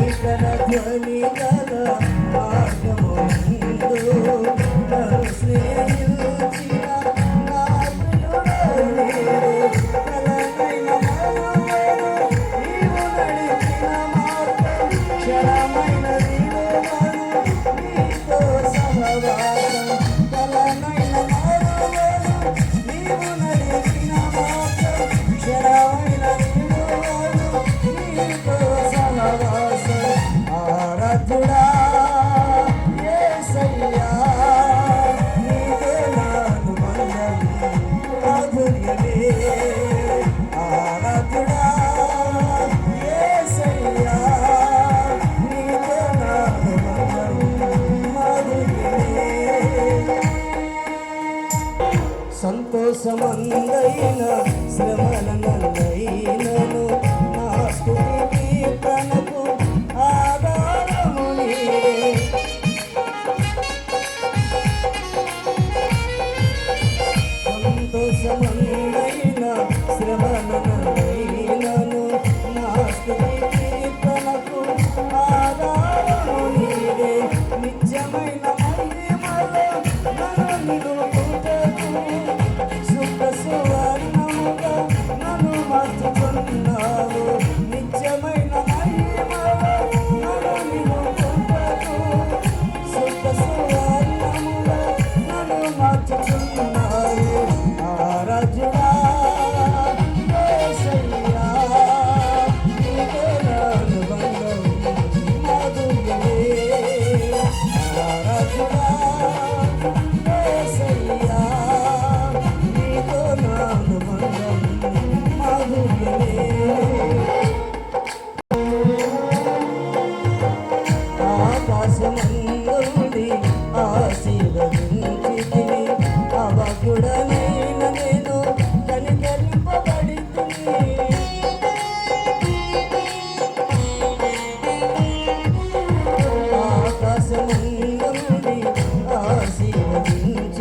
ఈశ్వర ధ్వని గల మార్గము సంతోషమందైన శ్రమల నన్నైనను నా స్థుతి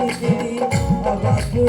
అప్పుడు